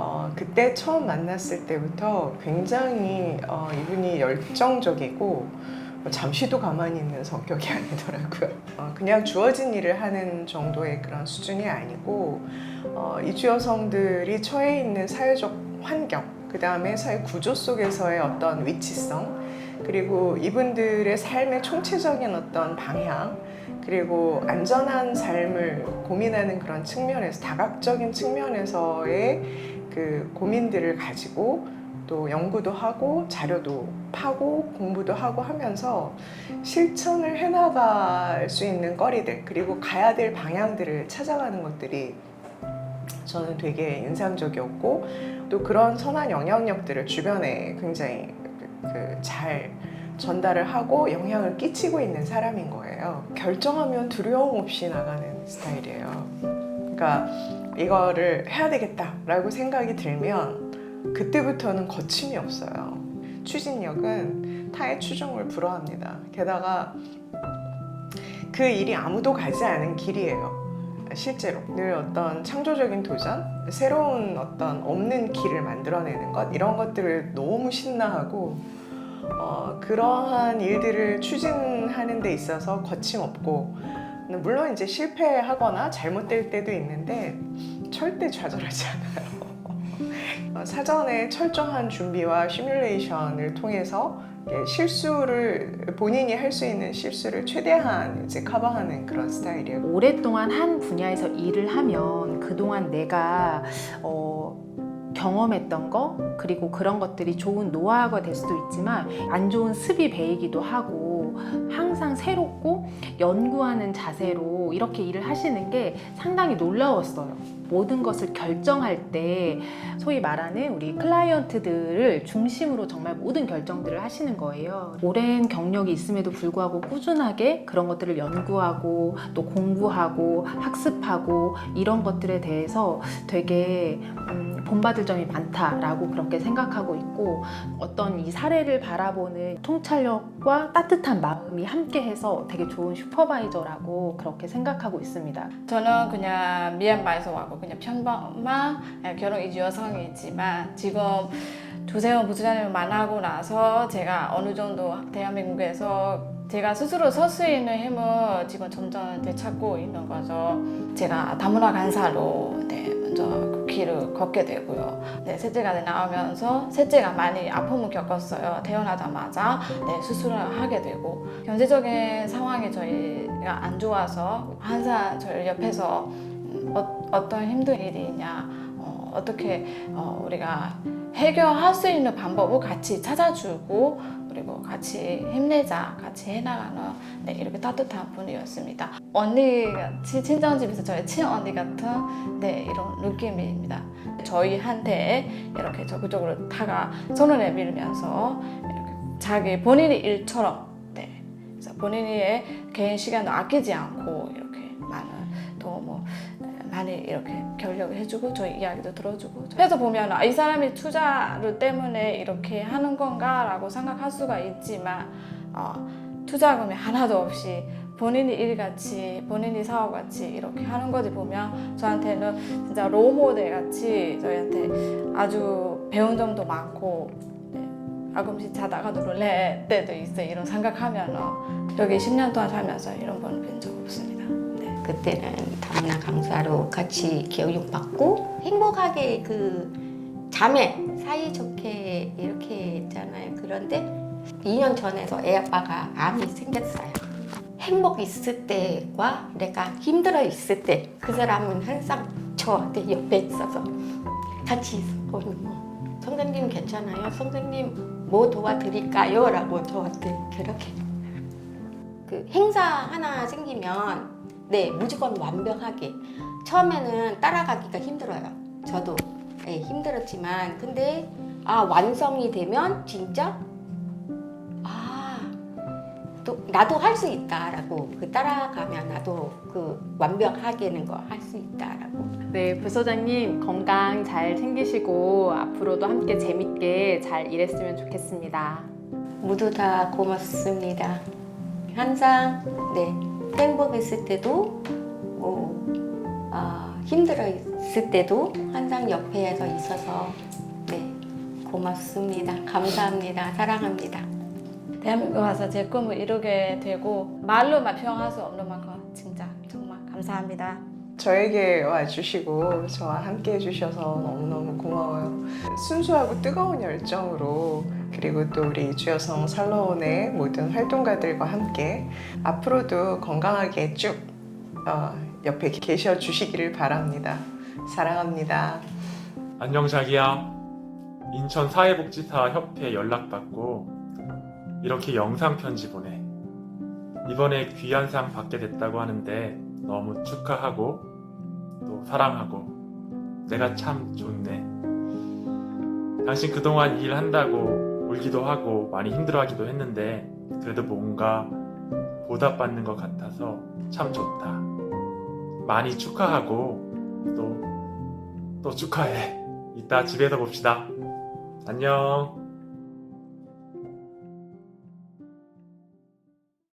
어, 그때 처음 만났을 때부터 굉장히 어, 이분이 열정적이고 뭐 잠시도 가만히 있는 성격이 아니더라고요. 어, 그냥 주어진 일을 하는 정도의 그런 수준이 아니고 어, 이주 여성들이 처해 있는 사회적 환경, 그 다음에 사회 구조 속에서의 어떤 위치성, 그리고 이분들의 삶의 총체적인 어떤 방향, 그리고 안전한 삶을 고민하는 그런 측면에서 다각적인 측면에서의 그 고민들을 가지고 또 연구도 하고 자료도 파고 공부도 하고 하면서 실천을 해나갈 수 있는 거리들 그리고 가야 될 방향들을 찾아가는 것들이 저는 되게 인상적이었고 또 그런 선한 영향력들을 주변에 굉장히 그 잘 전달을 하고 영향을 끼치고 있는 사람인 거예요. 결정하면 두려움 없이 나가는 스타일이에요. 그러니까 이거를 해야 되겠다라고 생각이 들면 그때부터는 거침이 없어요. 추진력은 타의 추종을 불허합니다. 게다가 그 일이 아무도 가지 않은 길이에요. 실제로 늘 어떤 창조적인 도전, 새로운 어떤 없는 길을 만들어내는 것 이런 것들을 너무 신나하고 어, 그러한 일들을 추진하는 데 있어서 거침없고 물론 이제 실패하거나 잘못될 때도 있는데 절대 좌절하지 않아요. 어, 사전에 철저한 준비와 시뮬레이션을 통해서 실수를 본인이 할 수 있는 실수를 최대한 이제 커버하는 그런 스타일이에요. 오랫동안 한 분야에서 일을 하면 그동안 내가 어, 경험했던 거 그리고 그런 것들이 좋은 노하우가 될 수도 있지만 안 좋은 습이 배이기도 하고 항상 새롭고 연구하는 자세로 이렇게 일을 하시는 게 상당히 놀라웠어요. 모든 것을 결정할 때 소위 말하는 우리 클라이언트들을 중심으로 정말 모든 결정들을 하시는 거예요. 오랜 경력이 있음에도 불구하고 꾸준하게 그런 것들을 연구하고 또 공부하고 학습하고 이런 것들에 대해서 되게 음, 본받을 점이 많다라고 그렇게 생각하고 있고 어떤 이 사례를 바라보는 통찰력과 따뜻한 마음이 함께해서 되게 좋은 슈퍼바이저라고 그렇게 생각하고 있습니다. 저는 그냥 미얀마에서 왔고 그냥 평범한 결혼 이주 여성이지만 지금 조세호 부부장님을 만나고 나서 제가 어느 정도 대한민국에서 제가 스스로 설 수 있는 힘을 지금 점점 되찾고 있는 거죠. 제가 다문화 간사로 네, 먼저 그 길을 걷게 되고요. 네, 셋째가 나오면서 셋째가 많이 아픔을 겪었어요. 태어나자마자 네, 수술을 하게 되고 경제적인 상황이 저희가 안 좋아서 항상 저희 옆에서 음, 어, 어떤 힘든 일이 있냐 어, 어떻게 어, 우리가 해결할 수 있는 방법을 같이 찾아주고 그리고 같이 힘내자 같이 해나가는 네, 이렇게 따뜻한 분이었습니다. 언니 친정집에서 저희 친언니 같은 네, 이런 느낌입니다. 저희한테 이렇게 적극적으로 다가 손을 내밀면서 이렇게 자기 본인의 일처럼 네, 그래서 본인의 개인 시간도 아끼지 않고 이렇게 많은 도움을 많이 이렇게 결력을 해주고 저희 이야기도 들어주고 그래서 보면 아, 이 사람이 투자를 때문에 이렇게 하는 건가라고 생각할 수가 있지만 어, 투자금이 하나도 없이 본인이 일같이 본인이 사업같이 이렇게 하는 거지 보면 저한테는 진짜 로모델 같이 저희한테 아주 배운 점도 많고 네, 가끔씩 자다가 놀랄 때도 있어요 이런 생각하면 여기 10년 동안 살면서 이런 건본적 없습니다 네. 그때는 다문화 강사로 같이 교육받고 행복하게 그 자매 사이좋게 이렇게 했잖아요. 그런데 2년 전에도 애 아빠가 암이 생겼어요. 행복 있을 때과 내가 힘들어 있을 때 그 사람은 항상 저한테 옆에 있어서 같이 있었거든요. 선생님 괜찮아요? 선생님 뭐 도와드릴까요? 라고 저한테 그렇게 그 행사 하나 생기면 네 무조건 완벽하게. 처음에는 따라가기가 힘들어요. 저도. 네, 힘들었지만 근데 아 완성이 되면 진짜 아또 나도 할 수 있다라고 그 따라가면 나도 그 완벽하게는 거 할 수 있다라고. 네, 부소장님 건강 잘 챙기시고 앞으로도 함께 재밌게 잘 일했으면 좋겠습니다. 모두 다 고맙습니다. 항상 네 행복했을 때도 뭐 아, 힘들어 있을 때도 항상 옆에서 있어서 네 고맙습니다. 감사합니다. 사랑합니다. 대한민국 와서 제 꿈을 이루게 되고 말로만 표현할 수 없는 만큼 진짜 정말 감사합니다. 저에게 와주시고 저와 함께 해주셔서 너무너무 고마워요. 순수하고 뜨거운 열정으로 그리고 또 우리 주여성 살로원의 모든 활동가들과 함께 앞으로도 건강하게 쭉 어, 옆에 계셔 주시기를 바랍니다. 사랑합니다. 안녕 자기야. 인천 사회복지사 협회 연락받고 이렇게 영상 편지 보내. 이번에 귀한 상 받게 됐다고 하는데 너무 축하하고 또 사랑하고 내가 참 좋네. 당신 그동안 일한다고 울기도 하고 많이 힘들어하기도 했는데 그래도 뭔가 보답받는 것 같아서 참 좋다. 많이 축하하고 또 또 축하해. 이따 집에서 봅시다. 안녕.